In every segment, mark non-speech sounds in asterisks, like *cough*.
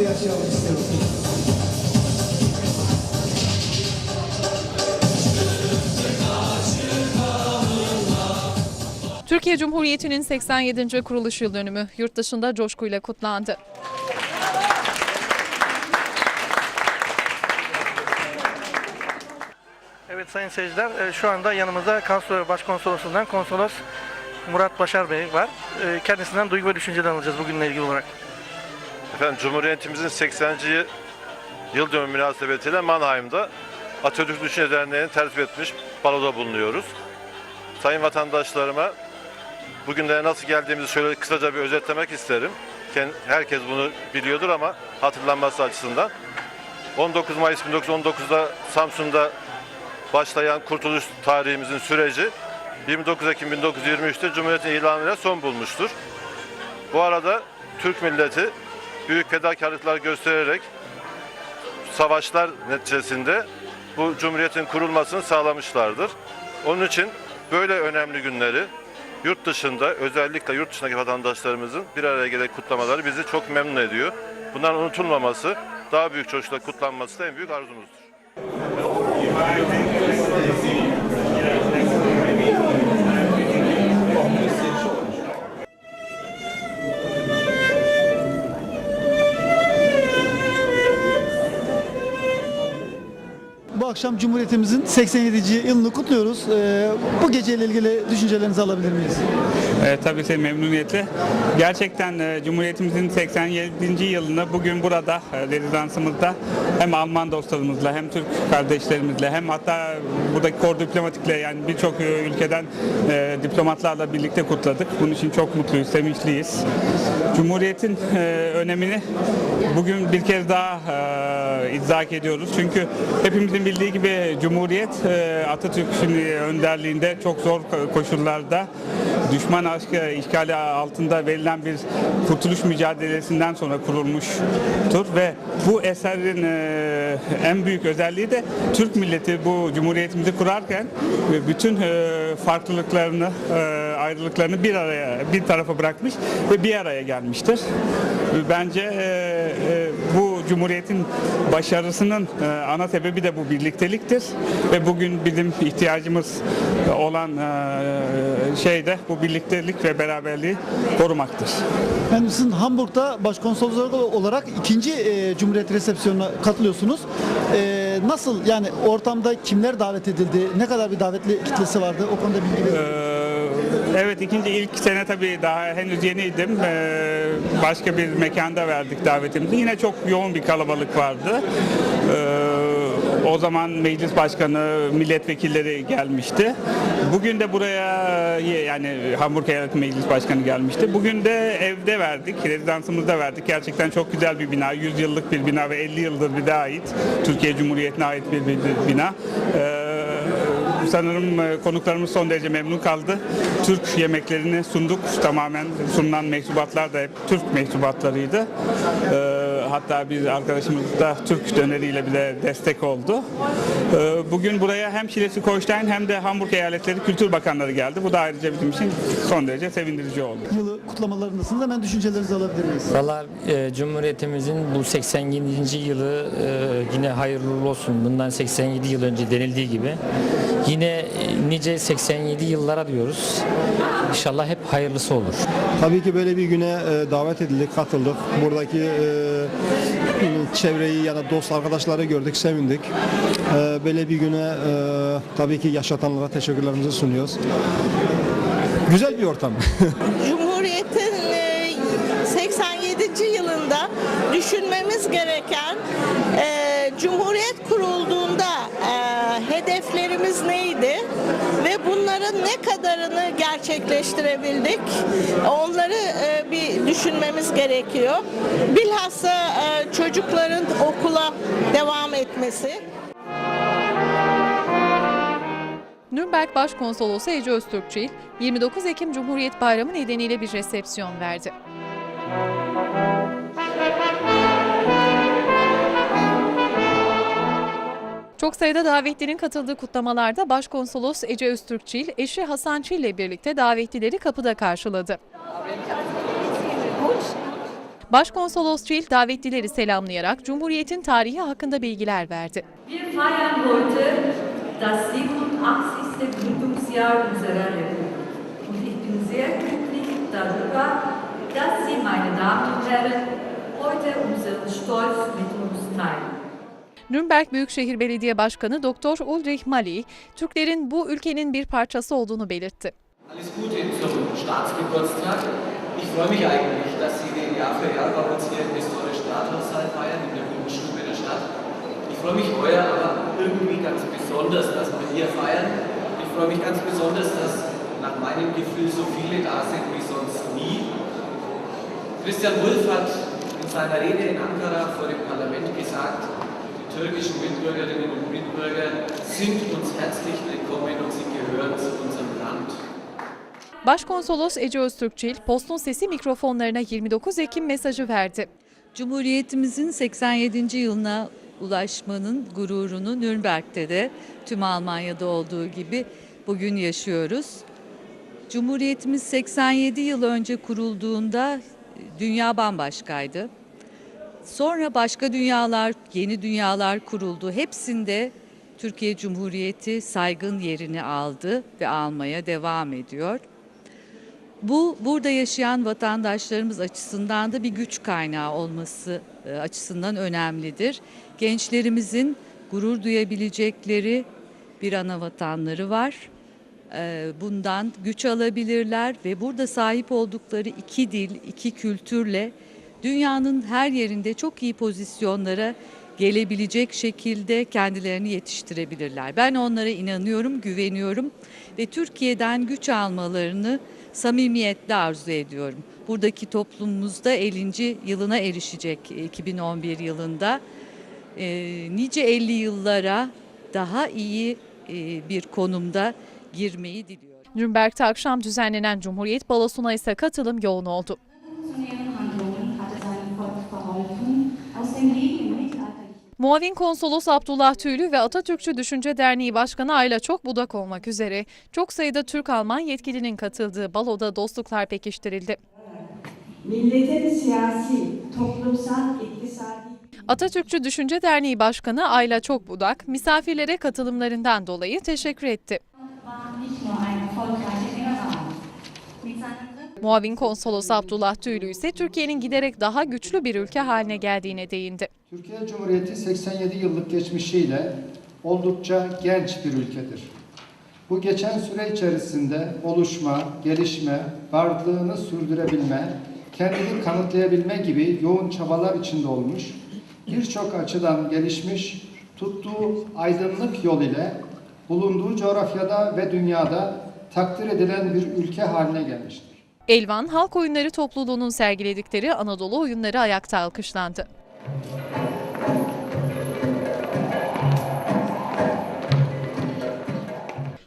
birlikte yaşayalım istiyoruz. Türkiye Cumhuriyeti'nin 87. kuruluş yıl dönümü yurt dışında coşkuyla kutlandı. Evet sayın seyirciler e, şu anda yanımızda Kansolor Başkonsolosundan Konsolos Murat Başar Bey var. E, Kendisinden duygu ve düşünceler alacağız bugünle ilgili olarak. Efendim Cumhuriyetimizin 80. yı- yıl dönümü münasebetiyle Mannheim'da Atatürk Düşünce Derneği'ni tertip etmiş baloda bulunuyoruz. Sayın vatandaşlarıma bugünlere nasıl geldiğimizi şöyle kısaca bir özetlemek isterim. Herkes bunu biliyordur ama hatırlanması açısından. 19 Mayıs 1919'da Samsun'da başlayan kurtuluş tarihimizin süreci 29 Ekim 1923'te Cumhuriyet'in ilanıyla son bulmuştur. Bu arada Türk milleti büyük fedakarlıklar göstererek savaşlar neticesinde bu cumhuriyetin kurulmasını sağlamışlardır. Onun için böyle önemli günleri yurt dışında özellikle yurt dışındaki vatandaşlarımızın bir araya gelerek kutlamaları bizi çok memnun ediyor. Bunların unutulmaması, daha büyük coşkuyla kutlanması da en büyük arzumuzdur. Akşam Cumhuriyetimizin 87. yılını kutluyoruz. Ee, bu geceyle ilgili düşüncelerinizi alabilir miyiz? E, tabii ki memnuniyetle. Gerçekten e, Cumhuriyetimizin 87. yılını bugün burada e, rezidansımızda hem Alman dostlarımızla hem Türk kardeşlerimizle hem hatta buradaki kor diplomatikle yani birçok e, ülkeden e, diplomatlarla birlikte kutladık. Bunun için çok mutluyuz, sevinçliyiz. Cumhuriyetin e, önemini bugün bir kez daha e, idrak ediyoruz. Çünkü hepimizin bildiği gibi Cumhuriyet e, Atatürk'ün önderliğinde çok zor koşullarda düşman aşkı işgali altında verilen bir kurtuluş mücadelesinden sonra kurulmuştur ve bu eserin e, en büyük özelliği de Türk milleti bu cumhuriyetimizi kurarken e, bütün e, farklılıklarını e, ayrılıklarını bir araya bir tarafa bırakmış ve bir araya gelmiştir. Bence e, e, bu cumhuriyetin başarısının e, ana sebebi de bu birlikteliktir ve bugün bizim ihtiyacımız olan e, şey de bu birliktelik ve beraberliği korumaktır. Efendim sizin Hamburg'da başkonsolos olarak ikinci e, Cumhuriyet resepsiyonuna katılıyorsunuz. E, nasıl yani ortamda kimler davet edildi? Ne kadar bir davetli kitlesi vardı? O konuda bilgi verin. Ee, Evet ikinci ilk sene tabii daha henüz yeniydim. Ee, Başka bir mekanda verdik davetimizi. Yine çok yoğun bir kalabalık vardı. Ee, O zaman meclis başkanı, milletvekilleri gelmişti. Bugün de buraya yani Hamburg Eyalet Meclis Başkanı gelmişti. Bugün de evde verdik, rezidansımızda verdik. Gerçekten çok güzel bir bina, 100 yıllık bir bina ve 50 yıldır bir daha ait. Türkiye Cumhuriyeti'ne ait bir, bir- bir bina. Ee, sanırım e, konuklarımız son derece memnun kaldı. Türk yemeklerini sunduk. Tamamen sunulan mehsubatlar da hep Türk mehsubatlarıydı. Ee, hatta bir arkadaşımız da Türk döneriyle bize destek oldu. Ee, bugün buraya hem Şilesi Koçtayn hem de Hamburg eyaletleri kültür bakanları geldi. Bu da ayrıca bizim için son derece sevindirici oldu. Yılı kutlamalarındasınız. Hemen düşüncelerinizi alabilir miyiz? Valla e, Cumhuriyetimizin bu 87. yılı e, yine hayırlı olsun. Bundan 87 yıl önce denildiği gibi. Yine e, nice 87 yıllara diyoruz. İnşallah hep hayırlısı olur. Tabii ki böyle bir güne e, davet edildik, katıldık. Buradaki e, çevreyi ya da dost arkadaşları gördük, sevindik. E, böyle bir güne e, tabii ki yaşatanlara teşekkürlerimizi sunuyoruz. Güzel bir ortam. *laughs* Cumhuriyet'in e, 87. yılında düşünmemiz gereken e, Cumhuriyet kurulduğunda e, hedeflerimiz neydi bunların ne kadarını gerçekleştirebildik onları e, bir düşünmemiz gerekiyor. Bilhassa e, çocukların okula devam etmesi. Nürnberg Başkonsolosu Ece Öztürkçil, 29 Ekim Cumhuriyet Bayramı nedeniyle bir resepsiyon verdi. Çok sayıda davetlinin katıldığı kutlamalarda Başkonsolos Ece Öztürkçil, eşi Hasan Çil ile birlikte davetlileri kapıda karşıladı. Başkonsolos Çil davetlileri selamlayarak Cumhuriyet'in tarihi hakkında bilgiler verdi. Wir feiern heute das 87. Gründungsjahr unserer Republik. Und ich bin sehr glücklich darüber, dass Sie, meine Damen und Herren, heute unseren Stolz. Nürnberg Büyükşehir Belediye Başkanı Doktor Ulrich Mali, Türklerin bu ülkenin bir parçası olduğunu belirtti. Alles Gute zum Staatsgeburtstag. Ich freue mich eigentlich, dass Sie den Jahr für Jahr bei uns hier im historischen Rathaushall feiern, in der guten Stube der Stadt. Ich freue mich heuer aber irgendwie ganz besonders, dass wir hier feiern. Ich freue mich ganz besonders, dass nach meinem Gefühl so viele da sind wie sonst nie. Christian Wulff hat in seiner Rede in Ankara vor dem Parlament gesagt, türkischen Mitbürgerinnen und Mitbürger sind uns herzlich willkommen und sie gehören zu unserem Land. Başkonsolos Ece Öztürkçil, Postun Sesi mikrofonlarına 29 Ekim mesajı verdi. Cumhuriyetimizin 87. yılına ulaşmanın gururunu Nürnberg'de de tüm Almanya'da olduğu gibi bugün yaşıyoruz. Cumhuriyetimiz 87 yıl önce kurulduğunda dünya bambaşkaydı. Sonra başka dünyalar, yeni dünyalar kuruldu. Hepsinde Türkiye Cumhuriyeti saygın yerini aldı ve almaya devam ediyor. Bu burada yaşayan vatandaşlarımız açısından da bir güç kaynağı olması e, açısından önemlidir. Gençlerimizin gurur duyabilecekleri bir ana vatanları var. E, Bundan güç alabilirler ve burada sahip oldukları iki dil, iki kültürle dünyanın her yerinde çok iyi pozisyonlara gelebilecek şekilde kendilerini yetiştirebilirler. Ben onlara inanıyorum, güveniyorum ve Türkiye'den güç almalarını samimiyetle arzu ediyorum. Buradaki toplumumuzda 50. yılına erişecek 2011 yılında. Ee, nice 50 yıllara daha iyi e, bir konumda girmeyi diliyorum. Nürnberg'de akşam düzenlenen Cumhuriyet Balosu'na ise katılım yoğun oldu. Muavin Konsolos Abdullah Tüylü ve Atatürkçü Düşünce Derneği Başkanı Ayla Çokbudak olmak üzere çok sayıda Türk-Alman yetkilinin katıldığı baloda dostluklar pekiştirildi. milletin siyasi, toplumsal, iktisadi Atatürkçü Düşünce Derneği Başkanı Ayla Çokbudak misafirlere katılımlarından dolayı teşekkür etti. Muavin Konsolos Abdullah Tüylü ise Türkiye'nin giderek daha güçlü bir ülke haline geldiğine değindi. Türkiye Cumhuriyeti 87 yıllık geçmişiyle oldukça genç bir ülkedir. Bu geçen süre içerisinde oluşma, gelişme, varlığını sürdürebilme, kendini kanıtlayabilme gibi yoğun çabalar içinde olmuş, birçok açıdan gelişmiş, tuttuğu aydınlık yol ile bulunduğu coğrafyada ve dünyada takdir edilen bir ülke haline gelmiştir. Elvan Halk Oyunları topluluğunun sergiledikleri Anadolu oyunları ayakta alkışlandı.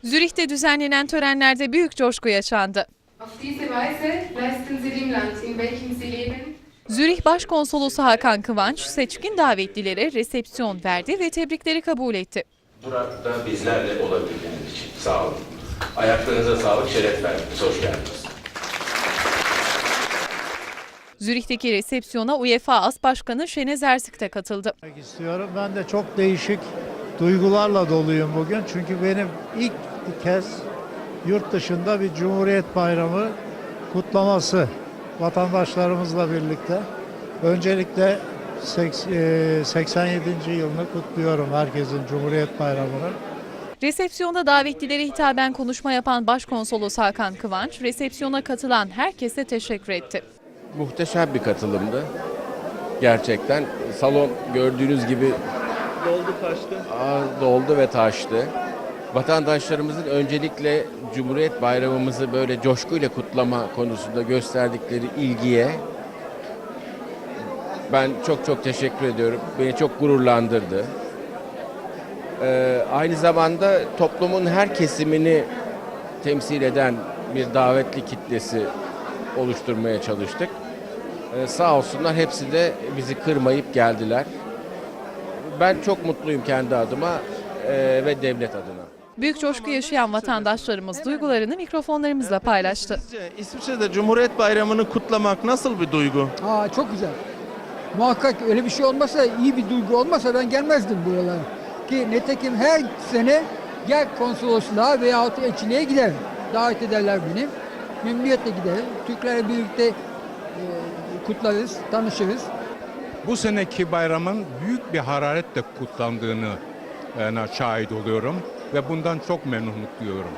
Zürih'te düzenlenen törenlerde büyük coşku yaşandı. Zürih Başkonsolosu Hakan Kıvanç seçkin davetlilere resepsiyon verdi ve tebrikleri kabul etti. Burada bizlerle olabildiğiniz için sağ olun. Ayaklarınıza sağlık, şeref verdiniz. Hoş geldiniz. Zürih'teki resepsiyona UEFA As Başkanı Şenez Ersik de katıldı. istiyorum. Ben de çok değişik duygularla doluyum bugün. Çünkü benim ilk kez yurt dışında bir Cumhuriyet Bayramı kutlaması vatandaşlarımızla birlikte. Öncelikle seks- e, 87. yılını kutluyorum herkesin Cumhuriyet Bayramı'nı. Resepsiyonda davetlilere hitaben konuşma yapan Başkonsolos Hakan Kıvanç, resepsiyona katılan herkese teşekkür etti. Muhteşem bir katılımdı. Gerçekten salon gördüğünüz gibi doldu taştı. doldu ve taştı. Vatandaşlarımızın öncelikle Cumhuriyet Bayramımızı böyle coşkuyla kutlama konusunda gösterdikleri ilgiye ben çok çok teşekkür ediyorum. Beni çok gururlandırdı. Ee, aynı zamanda toplumun her kesimini temsil eden bir davetli kitlesi oluşturmaya çalıştık. Ee, sağ olsunlar hepsi de bizi kırmayıp geldiler. Ben çok mutluyum kendi adıma e, ve devlet adına. Büyük coşku yaşayan vatandaşlarımız duygularını mikrofonlarımızla paylaştı. Sizce İsviçre'de Cumhuriyet Bayramı'nı kutlamak nasıl bir duygu? Aa, çok güzel. Muhakkak öyle bir şey olmasa, iyi bir duygu olmasa ben gelmezdim buralara. Ki nitekim her sene gel konsolosluğa veyahut elçiliğe giderim. Davet ederler beni. Memnuniyetle giderim. Türklerle birlikte kutlarız, tanışırız. Bu seneki bayramın büyük bir hararetle kutlandığını e, şahit oluyorum ve bundan çok memnunluk duyuyorum.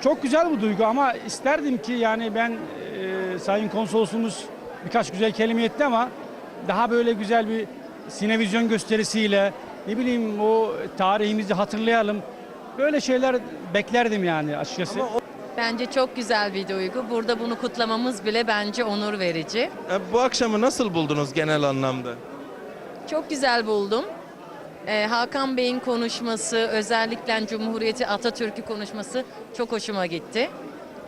Çok güzel bu duygu ama isterdim ki yani ben e, Sayın Konsolosumuz birkaç güzel kelime etti ama daha böyle güzel bir sinevizyon gösterisiyle ne bileyim o tarihimizi hatırlayalım. Böyle şeyler beklerdim yani açıkçası. Bence çok güzel bir duygu. Burada bunu kutlamamız bile bence onur verici. E, Bu akşamı nasıl buldunuz genel anlamda? Çok güzel buldum. Ee, Hakan Bey'in konuşması, özellikle Cumhuriyeti Atatürk'ü konuşması çok hoşuma gitti.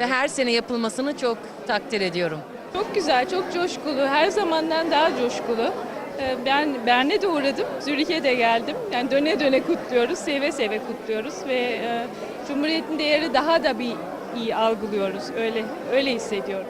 Ve her sene yapılmasını çok takdir ediyorum. Çok güzel, çok coşkulu. Her zamandan daha coşkulu. Ee, Ben Bern'e de uğradım, Zürih'e de geldim. Yani döne döne kutluyoruz, seve seve kutluyoruz ve e, Cumhuriyet'in değeri daha da bir iyi algılıyoruz. Öyle öyle hissediyorum.